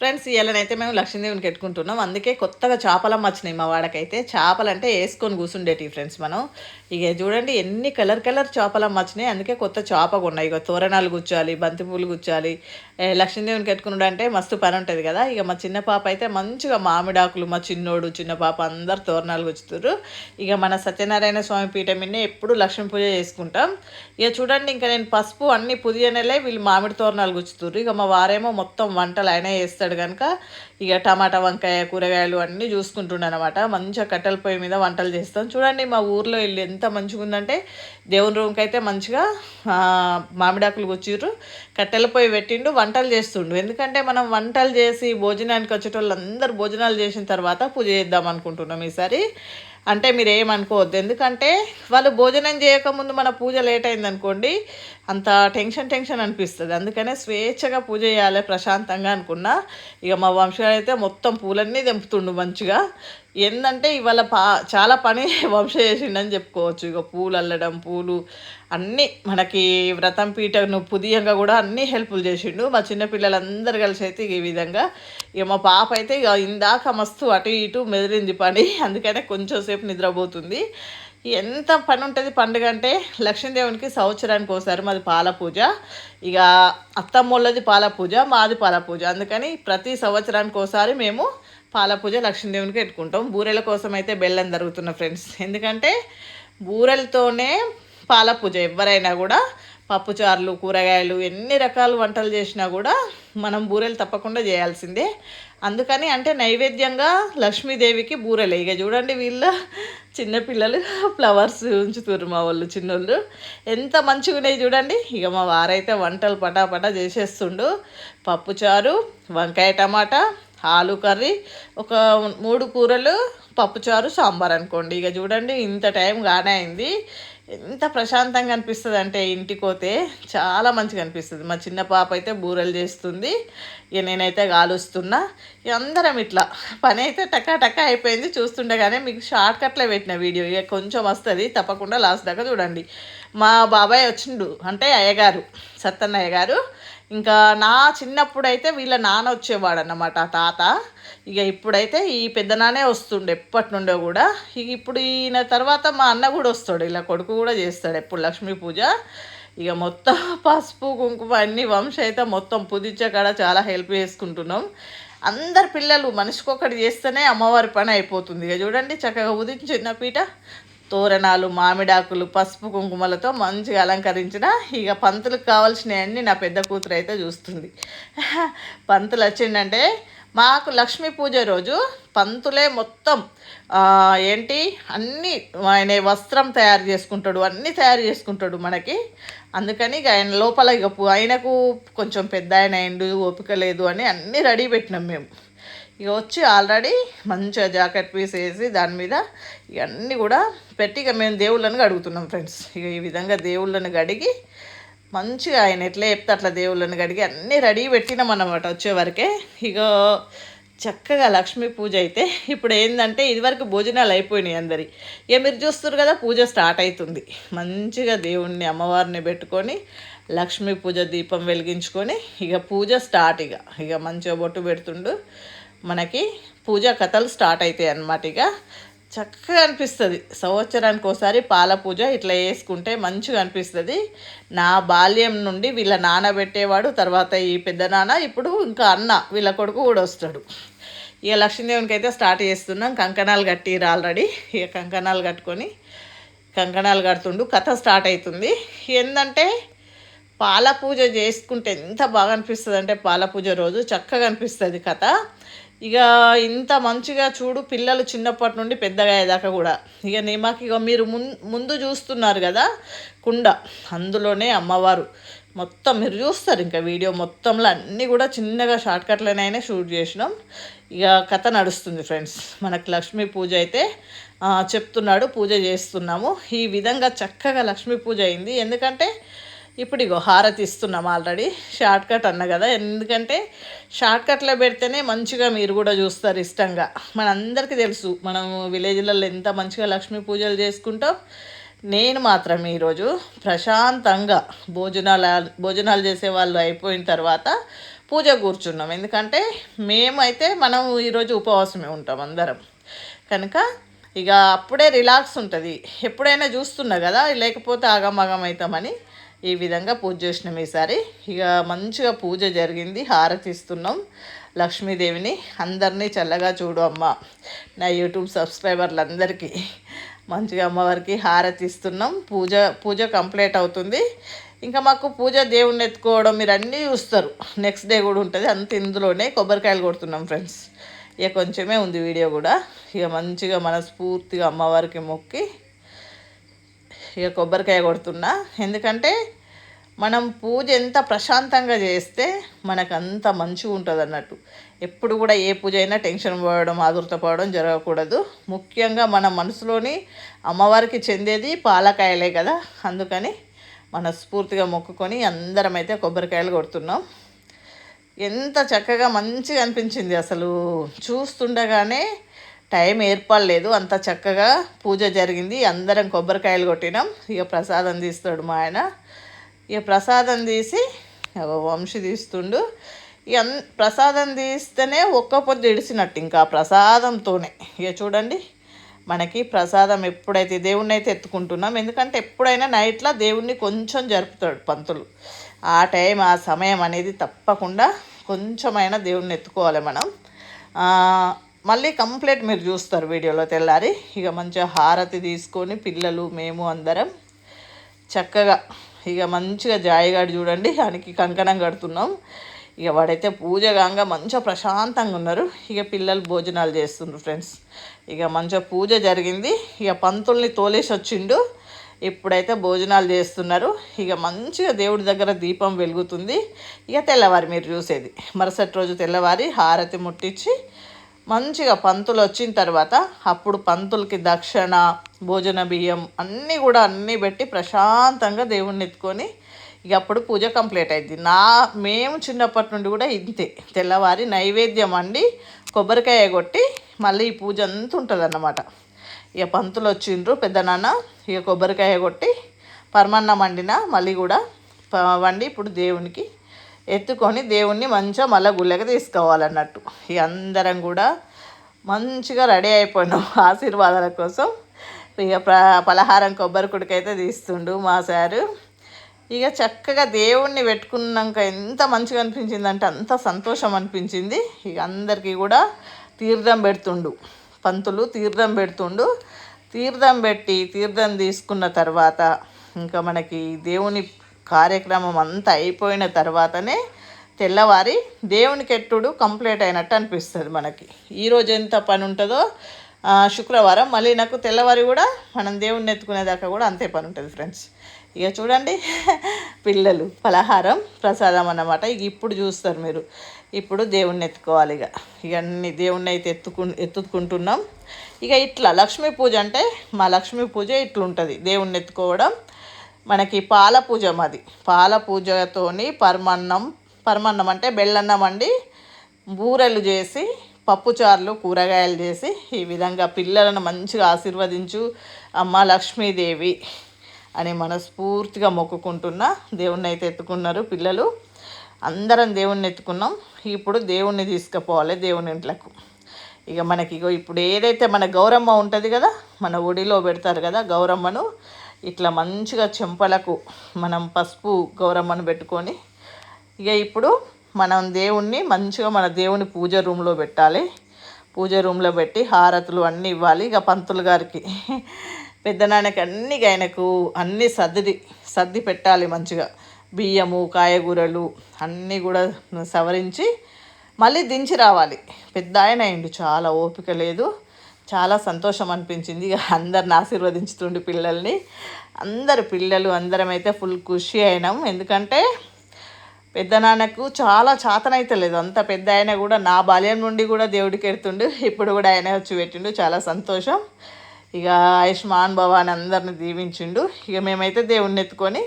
Friends ఇవాళనైతే మేము లక్ష్మీదేవిని పెట్టుకుంటున్నాం అందుకే కొత్తగా చేపలం వచ్చినాయి మా వాడకైతే. చేపలు అంటే వేసుకొని కూర్చుండేటి ఫ్రెండ్స్ మనం. ఇక చూడండి ఎన్ని కలర్ కలర్ చేపలం వచ్చినాయి. అందుకే కొత్త చేప ఉన్నాయి ఇక తోరణాలు గుచ్చాలి బంతిపూలు గుచ్చాలి. లక్ష్మీదేవిని పెట్టుకున్నాడు అంటే మస్తు పని ఉంటుంది కదా. ఇక మా చిన్న పాప అయితే మంచిగా మామిడాకులు మా చిన్నోడు చిన్న పాప అందరు తోరణాలు గుచ్చుతారు ఇక మన సత్యనారాయణ స్వామి పీఠమిన్నే ఎప్పుడు లక్ష్మీ పూజ చేసుకుంటాం. ఇక చూడండి ఇంకా నేను పసుపు అన్ని పుదియనలే వీళ్ళు మామిడి తోరణాలు గుచ్చుతారు ఇక మా వారేమో మొత్తం వంటలు అయినా చేస్తాడు. కనుక ఇక టమాటా వంకాయ కూరగాయలు అన్నీ చూసుకుంటుండే అనమాట మంచిగా కట్టెల పొయ్యి మీద వంటలు చేస్తాం. చూడండి మా ఊర్లో ఇల్లు ఎంత మంచిగా ఉందంటే దేవుని రూమ్కి అయితే మంచిగా మామిడాకులు గుచ్చిర్రు కట్టెల పొయ్యి పెట్టిండు వంటలు చేస్తుండు. ఎందుకంటే మనం వంటలు చేసి భోజనానికి వచ్చేటోళ్ళు అందరు భోజనాలు చేసిన తర్వాత పూజ చేద్దాం అనుకుంటున్నాం ఈసారి. అంటే మీరు ఏమనుకోవద్దు ఎందుకంటే వాళ్ళు భోజనం చేయకముందు మన పూజ లేట్ అయిందనుకోండి అంత టెన్షన్ టెన్షన్ అనిపిస్తుంది. అందుకనే స్వేచ్ఛగా పూజ చేయాలి ప్రశాంతంగా అనుకున్నా. ఇక మా వంశగారు అయితే మొత్తం పూలన్నీ తెంపుతుండు మంచిగా. ఏంటంటే ఇవాళ పా చాలా పని వంశ చేసిండని చెప్పుకోవచ్చు. ఇక పూలు అల్లడం పూలు అన్నీ మనకి వ్రతం పీటను పుదియంగా కూడా అన్నీ హెల్ప్లు చేసిండు. మా చిన్నపిల్లలందరూ కలిసి అయితే ఈ విధంగా. ఇక మా పాప అయితే ఇక ఇందాక మస్తు అటు ఇటు మెదిలింది పని. అందుకనే కొంచెం సేపు నిద్రపోతుంది. ఎంత పని ఉంటుంది పండుగ అంటే లక్ష్మీదేవునికి సంవత్సరానికి ఒకసారి మాది పాల పూజ. ఇక అత్తమ్మోళ్ళది పాల పూజ మాది పాల పూజ. అందుకని ప్రతి సంవత్సరానికి ఒకసారి మేము పాల పూజ లక్ష్మీదేవునికి పెట్టుకుంటాం. బూరెల కోసం అయితే బెల్లం జరుగుతున్న ఫ్రెండ్స్. ఎందుకంటే బూరెలతోనే పాల పూజ ఎవరైనా కూడా పప్పుచారులు కూరగాయలు ఎన్ని రకాల వంటలు చేసినా కూడా మనం బూరెలు తప్పకుండా చేయాల్సిందే. అందుకని అంటే నైవేద్యంగా లక్ష్మీదేవికి బూరెలు. ఇక చూడండి వీళ్ళ చిన్నపిల్లలు ఫ్లవర్స్ ఉంచుతున్నారు మా వాళ్ళు చిన్నోళ్ళు. ఎంత మంచిగా ఉన్నాయి చూడండి. ఇక మా వారైతే వంటలు పటాపటా చేసేస్తుండు. పప్పుచారు వంకాయ టమాటా ఆలు కర్రీ ఒక మూడు కూరలు పప్పుచారు సాంబార్ అనుకోండి. ఇక చూడండి ఇంత టైం గానే అయింది. ఎంత ప్రశాంతంగా అనిపిస్తుంది అంటే ఇంటికి పోతే చాలా మంచిగా అనిపిస్తుంది. మా చిన్న పాప అయితే బూరెలు చేస్తుంది. ఇక నేనైతే కాలుస్తున్నా ఇక అందరం ఇట్లా పని అయితే టకా టకా అయిపోయింది. చూస్తుండగానే మీకు షార్ట్ కట్లో పెట్టిన వీడియో. ఇక కొంచెం వస్తుంది. తప్పకుండా లాస్ట్ దాకా చూడండి. మా బాబాయ్ వచ్చిండు అంటే అయ్యగారు సత్తన్న అయ్యగారు ఇంకా నా చిన్నప్పుడు అయితే వీళ్ళ నాన్న వచ్చేవాడు అన్నమాట తాత. ఇక ఇప్పుడైతే ఈ పెద్ద నానే వస్తుండే ఎప్పటి నుండో కూడా. ఇక ఇప్పుడు ఈయన తర్వాత మా అన్న కూడా వస్తాడు ఇలా కొడుకు కూడా చేస్తాడు ఎప్పుడు లక్ష్మీ పూజ. ఇక మొత్తం పసుపు కుంకుమ అన్ని వంశ అయితే మొత్తం పుదిచ్చే కాడ చాలా హెల్ప్ చేసుకుంటున్నాం. అందరు పిల్లలు మనిషికొకటి చేస్తేనే అమ్మవారి పని అయిపోతుంది. ఇక చూడండి చక్కగా ఉదించిన పీట. తోరణాలు మామిడాకులు పసుపు కుంకుమలతో మంచిగా అలంకరించిన ఇక పంతులకు కావాల్సినవన్నీ నా పెద్ద కూతురు అయితే చూస్తుంది. పంతులు వచ్చిందంటే మాకు లక్ష్మీ పూజ రోజు పంతులే మొత్తం ఏంటి అన్నీ ఆయన వస్త్రం తయారు చేసుకుంటాడు అన్నీ తయారు చేసుకుంటాడు మనకి. అందుకని ఇక ఆయన లోపల ఇక ఆయనకు కొంచెం పెద్ద ఆయన అయిండు ఓపిక లేదు అని అన్నీ రెడీ పెట్టినాం మేము. ఇక వచ్చి ఆల్రెడీ మంచిగా జాకెట్ పీస్ వేసి దాని మీద ఇవన్నీ కూడా పెట్టి ఇక మేము దేవుళ్ళని అడుగుతున్నాం ఫ్రెండ్స్. ఇక ఈ విధంగా దేవుళ్ళని గడిగి మంచిగా ఆయన ఎట్లా చెప్తే అట్లా దేవుళ్ళని గడిగి అన్నీ రెడీ పెట్టినాం అన్నమాట వచ్చేవరకే ఇక చక్కగా లక్ష్మీ పూజ అయితే ఇప్పుడు ఏంటంటే ఇదివరకు భోజనాలు అయిపోయినాయి అందరి. ఇక మీరు చూస్తారు కదా పూజ స్టార్ట్ అవుతుంది. మంచిగా దేవుణ్ణి అమ్మవారిని పెట్టుకొని లక్ష్మీ పూజ దీపం వెలిగించుకొని ఇక పూజ స్టార్ట్ ఇక. ఇక మంచిగా బొట్టు పెడుతుండు. మనకి పూజ కథలు స్టార్ట్ అవుతాయి అన్నమాట ఇక. చక్కగా అనిపిస్తుంది. సంవత్సరానికి ఒకసారి పాల పూజ ఇట్లా వేసుకుంటే మంచిగా అనిపిస్తుంది. నా బాల్యం నుండి వీళ్ళ నాన్న పెట్టేవాడు తర్వాత ఈ పెద్ద నాన్న ఇప్పుడు ఇంకా అన్న వీళ్ళ కొడుకు కూడా వస్తాడు. ఇక లక్ష్మీదేవునికి అయితే స్టార్ట్ చేస్తున్నాం. కంకణాలు కట్టిరు ఆల్రెడీ. ఇక కంకణాలు కట్టుకొని కంకణాలు కడుతుండు. కథ స్టార్ట్ అవుతుంది. ఏంటంటే పాల పూజ చేసుకుంటే ఎంత బాగా అనిపిస్తుంది అంటే పాల పూజ రోజు చక్కగా అనిపిస్తుంది కథ. ఇక ఇంత మంచిగా చూడు పిల్లలు చిన్నప్పటి నుండి పెద్దగా అయ్యేదాకా కూడా. ఇక నిమాకి మాకు ఇక మీరు ముం- ముందు చూస్తున్నారు కదా కుండ. అందులోనే అమ్మవారు. మొత్తం మీరు చూస్తారు ఇంకా వీడియో మొత్తంలో అన్నీ కూడా చిన్నగా షార్ట్ కట్లనైనా షూట్ చేసినాం. ఇక కథ నడుస్తుంది ఫ్రెండ్స్. మనకు లక్ష్మీ పూజ అయితే చెప్తున్నాడు పూజ చేస్తున్నాము. ఈ విధంగా చక్కగా లక్ష్మీ పూజ అయింది. ఎందుకంటే ఇప్పుడు ఇగో హారతి ఇస్తున్నాం ఆల్రెడీ. షార్ట్ కట్ అన్న కదా. ఎందుకంటే షార్ట్ కట్లో పెడితేనే మంచిగా మీరు కూడా చూస్తారు ఇష్టంగా. మనందరికీ తెలుసు. మనం విలేజ్లలో ఎంత మంచిగా లక్ష్మీ పూజలు చేసుకుంటాం. నేను మాత్రం ఈరోజు ప్రశాంతంగా భోజనాలు భోజనాలు చేసే వాళ్ళు అయిపోయిన తర్వాత పూజ కూర్చున్నాం. ఎందుకంటే మేమైతే మనం ఈరోజు ఉపవాసమే ఉంటాం అందరం. కనుక ఇక అప్పుడే రిలాక్స్ ఉంటుంది. ఎప్పుడైనా చూస్తున్నా కదా లేకపోతే ఆగమగం అవుతామని ఈ విధంగా పూజ చేసినాం ఈసారి. ఇక మంచిగా పూజ జరిగింది. హారతి ఇస్తున్నాం లక్ష్మీదేవిని. అందరినీ చల్లగా చూడు అమ్మ. నా యూట్యూబ్ సబ్స్క్రైబర్లందరికీ మంచిగా అమ్మవారికి హారతి ఇస్తున్నాం పూజ పూజ కంప్లీట్ అవుతుంది. ఇంకా మాకు పూజ దేవుణ్ణి ఎత్తుకోవడం మీరు అన్నీ చూస్తారు. నెక్స్ట్ డే కూడా ఉంటుంది. అంత ఇందులోనే కొబ్బరికాయలు కొడుతున్నాం ఫ్రెండ్స్. ఇక కొంచెమే ఉంది వీడియో కూడా. ఇక మంచిగా మనస్ఫూర్తిగా అమ్మవారికి మొక్కి ఇక కొబ్బరికాయ కొడుతున్నా. ఎందుకంటే మనం పూజ ఎంత ప్రశాంతంగా చేస్తే మనకు అంత మంచిగా ఉంటుంది అన్నట్టు. ఎప్పుడు కూడా ఏ పూజ అయినా టెన్షన్ పోవడం పడడం ఆదుర్తపడడం జరగకూడదు. ముఖ్యంగా మన మనసులోని అమ్మవారికి చెందేది పాలకాయలే కదా. అందుకని మనస్ఫూర్తిగా మొక్కుకొని అందరం అయితే కొబ్బరికాయలు కొడుతున్నాం. ఎంత చక్కగా మంచిగా అనిపించింది అసలు. చూస్తుండగానే టైం ఏర్పడలేదు. అంత చక్కగా పూజ జరిగింది. అందరం కొబ్బరికాయలు కొట్టినాం. ఇక ప్రసాదం తీస్తాడు మా ఆయన. ఇక ప్రసాదం తీసి వంశీ తీస్తుండు. ఇక ప్రసాదం తీస్తేనే ఒక్క పొద్దు ఇడిసినట్టు ఇంకా ప్రసాదంతోనే. ఇక చూడండి మనకి ప్రసాదం ఎప్పుడైతే దేవుణ్ణి అయితే ఎత్తుకుంటున్నాం. ఎందుకంటే ఎప్పుడైనా నైట్లో దేవుణ్ణి కొంచెం జరుపుతాడు పంతులు. ఆ టైం ఆ సమయం అనేది తప్పకుండా కొంచెమైనా దేవుణ్ణి ఎత్తుకోవాలి మనం. మళ్ళీ కంప్లీట్ మీరు చూస్తారు వీడియోలో తెల్లారి. ఇక మంచిగా హారతి తీసుకొని పిల్లలు మేము అందరం చక్కగా ఇక మంచిగా జాయిగాడు చూడండి. ఆయనకి కంకణం కడుతున్నాం. ఇక వాడైతే పూజ కాగా మంచిగా ప్రశాంతంగా ఉన్నారు. ఇక పిల్లలు భోజనాలు చేస్తుండ్రు ఫ్రెండ్స్. ఇక మంచిగా పూజ జరిగింది. ఇక పంతుల్ని తోలేసి వచ్చిండు. ఇప్పుడైతే భోజనాలు చేస్తున్నారు. ఇక మంచిగా దేవుడి దగ్గర దీపం వెలుగుతుంది. ఇక తెల్లవారి మీరు చూసేది. మరుసటి రోజు తెల్లవారి హారతి ముట్టించి మంచిగా పంతులు వచ్చిన తర్వాత అప్పుడు పంతులకి దక్షిణ భోజన బియ్యం అన్నీ కూడా అన్నీ పెట్టి ప్రశాంతంగా దేవుణ్ణి ఎత్తుకొని ఇక అప్పుడు పూజ కంప్లీట్ అయింది. నా మేము చిన్నప్పటి నుండి కూడా ఇంతే. తెల్లవారి నైవేద్యం అండి కొబ్బరికాయ కొట్టి మళ్ళీ ఈ పూజ అంతా ఉంటుంది అన్నమాట ఇక పంతులు వచ్చిండ్రు పెద్ద నాన్న ఇక కొబ్బరికాయ కొట్టి పరమన్నం వండిన మళ్ళీ కూడా వండి ఇప్పుడు దేవునికి ఎత్తుకొని దేవుణ్ణి మంచిగా మళ్ళీ గుళ్ళకి తీసుకోవాలన్నట్టు. ఇక అందరం కూడా మంచిగా రెడీ అయిపోయినాం ఆశీర్వాదాల కోసం. ఇక పలహారం కొబ్బరి అయితే తీస్తుండు మా సారు. ఇక చక్కగా దేవుణ్ణి పెట్టుకున్నాక ఎంత మంచిగా అనిపించిందంటే అంత సంతోషం అనిపించింది. ఇక అందరికీ కూడా తీర్థం పెడుతుండు. పంతులు తీర్థం పెడుతుండు. తీర్థం పెట్టి తీర్థం తీసుకున్న తర్వాత ఇంకా మనకి దేవుని కార్యక్రమం అంతా అయిపోయిన తర్వాతనే తెల్లవారి దేవునికి ఎట్టుడు కంప్లీట్ అయినట్టు అనిపిస్తుంది మనకి. ఈరోజు ఎంత పని ఉంటుందో శుక్రవారం మళ్ళీ నాకు తెల్లవారి కూడా మనం దేవుణ్ణి ఎత్తుకునేదాకా కూడా అంతే పని ఉంటుంది ఫ్రెండ్స్. ఇక చూడండి పిల్లలు పలహారం ప్రసాదం అన్నమాట. ఇక ఇప్పుడు చూస్తారు మీరు. ఇప్పుడు దేవుణ్ణి ఎత్తుకోవాలి ఇక. ఇక అన్ని దేవుణ్ణి అయితే ఎత్తుకు ఎత్తుకుంటున్నాం. ఇక ఇట్లా లక్ష్మీ పూజ అంటే మా లక్ష్మీ పూజ ఇట్లుంటుంది. దేవుణ్ణి ఎత్తుకోవడం మనకి పాల పూజ అది. పాల పూజతోని పరమన్నం పరమన్నం అంటే బెల్లన్నం అండి. బూరెలు చేసి పప్పుచారులు కూరగాయలు చేసి ఈ విధంగా పిల్లలను మంచిగా ఆశీర్వదించు అమ్మ లక్ష్మీదేవి అని మనస్ఫూర్తిగా మొక్కుకుంటున్న దేవుణ్ణి అయితే ఎత్తుకున్నారు పిల్లలు. అందరం దేవుణ్ణి ఎత్తుకున్నాం. ఇప్పుడు దేవుణ్ణి తీసుకుపోవాలి దేవుని ఇంట్లకు. ఇక మనకి ఇగో ఇప్పుడు ఏదైతే మన గౌరమ్మ ఉంటుంది కదా మన ఒడిలో పెడతారు కదా గౌరమ్మను. ఇట్లా మంచిగా చెంపలకు మనం పసుపు గౌరమ్మను పెట్టుకొని ఇక ఇప్పుడు మనం దేవుణ్ణి మంచిగా మన దేవుని పూజ రూమ్లో పెట్టాలి. పూజ రూమ్లో పెట్టి హారతులు అన్నీ ఇవ్వాలి. ఇక పంతులు గారికి పెద్ద నాన్నకి అన్ని ఆయనకు అన్నీ సర్ది సర్ది పెట్టాలి మంచిగా. బియ్యము కాయగూరలు అన్నీ కూడా సవరించి మళ్ళీ దించి రావాలి. పెద్ద ఆయన అయిండు చాలా ఓపిక లేదు. చాలా సంతోషం అనిపించింది. ఇక అందరిని ఆశీర్వదించుతుండే పిల్లల్ని. అందరు పిల్లలు అందరం అయితే ఫుల్ ఖుషి అయినాం. ఎందుకంటే పెద్ద నాన్నకు చాలా చాతనైతే లేదు. అంత పెద్ద ఆయన కూడా నా బాల్యం నుండి కూడా దేవుడికి ఎడుతుండు. ఇప్పుడు కూడా ఆయన వచ్చి పెట్టిండు. చాలా సంతోషం. ఇక ఆయుష్మాన్ భవాన్ అందరిని దీవించిండు. ఇక మేమైతే దేవుణ్ణి ఎత్తుకొని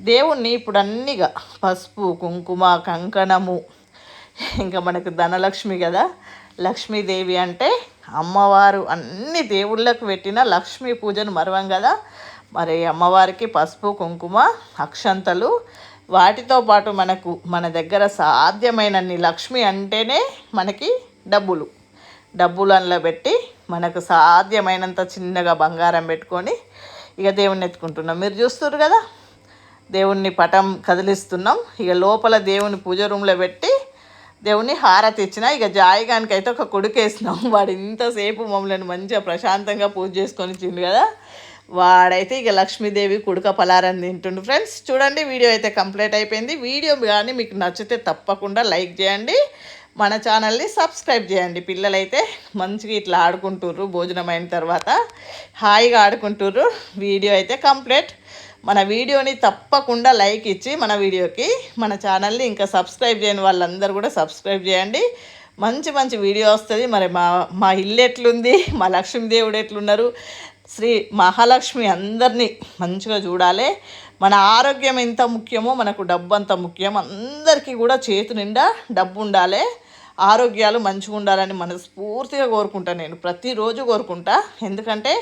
దేవుణ్ణి ఇప్పుడు అన్నిగా పసుపు కుంకుమ కంకణము ఇంకా మనకు ధనలక్ష్మి కదా లక్ష్మీదేవి అంటే అమ్మవారు అన్ని దేవుళ్ళకు పెట్టిన లక్ష్మీ పూజను మరవం కదా. మరి అమ్మవారికి పసుపు కుంకుమ అక్షంతలు. వాటితో పాటు మనకు మన దగ్గర సాధ్యమైనన్ని లక్ష్మి అంటేనే మనకి డబ్బులు. డబ్బులు అందులో పెట్టి మనకు సాధ్యమైనంత చిన్నగా బంగారం పెట్టుకొని ఇక దేవుణ్ణి ఎత్తుకుంటున్నాం. మీరు చూస్తారు కదా? దేవుణ్ణి పటం కదిలిస్తున్నాం. ఇక లోపల దేవుని పూజ రూమ్లో పెట్టి దేవుని హారతి ఇచ్చిన. ఇక జాయిగానికి అయితే ఒక కొడుకేసినాం. వాడు ఇంతసేపు మమ్మల్ని మంచిగా ప్రశాంతంగా పూజ చేసుకొని ఇచ్చిండు కదా. వాడైతే ఇక లక్ష్మీదేవి కుడుక పలారని తింటుండు. ఫ్రెండ్స్ చూడండి వీడియో అయితే కంప్లీట్ అయిపోయింది. వీడియో కానీ మీకు నచ్చితే తప్పకుండా లైక్ చేయండి. మన ఛానల్ని సబ్స్క్రైబ్ చేయండి. పిల్లలైతే మంచిగా ఇట్లా ఆడుకుంటుర్రు భోజనం అయిన తర్వాత హాయిగా ఆడుకుంటుర్రు వీడియో అయితే కంప్లీట్. మన వీడియోని తప్పకుండా లైక్ ఇచ్చి మన వీడియోకి మన ఛానల్ని ఇంకా సబ్స్క్రైబ్ చేయని వాళ్ళందరూ కూడా సబ్స్క్రైబ్ చేయండి. మంచి మంచి వీడియో వస్తుంది. మరి మా మా ఇల్లు ఎట్లుంది? మా లక్ష్మీదేవుడు ఎట్లున్నారు? శ్రీ మహాలక్ష్మి అందరినీ మంచిగా చూడాలి. మన ఆరోగ్యం ఎంత ముఖ్యమో మనకు డబ్బు అంత ముఖ్యం. అందరికీ కూడా చేతి నిండా డబ్బు ఉండాలి. ఆరోగ్యాలు మంచిగా ఉండాలని మనస్ఫూర్తిగా కోరుకుంటా నేను. ప్రతిరోజు కోరుకుంటా. ఎందుకంటే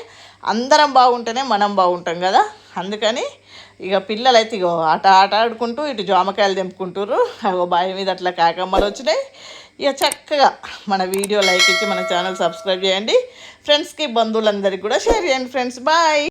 అందరం బాగుంటేనే మనం బాగుంటాం కదా. అందుకని ఇక పిల్లలైతే ఇగో ఆట ఆట ఆడుకుంటూ ఇటు జామకాయలు తెంపుకుంటారు అగో బావి మీద అట్లా కాకమ్మలు వచ్చినాయి. ఇక చక్కగా మన వీడియో లైక్ ఇచ్చి మన ఛానల్ సబ్స్క్రైబ్ చేయండి. ఫ్రెండ్స్కి బంధువులందరికీ కూడా షేర్ చేయండి ఫ్రెండ్స్. బాయ్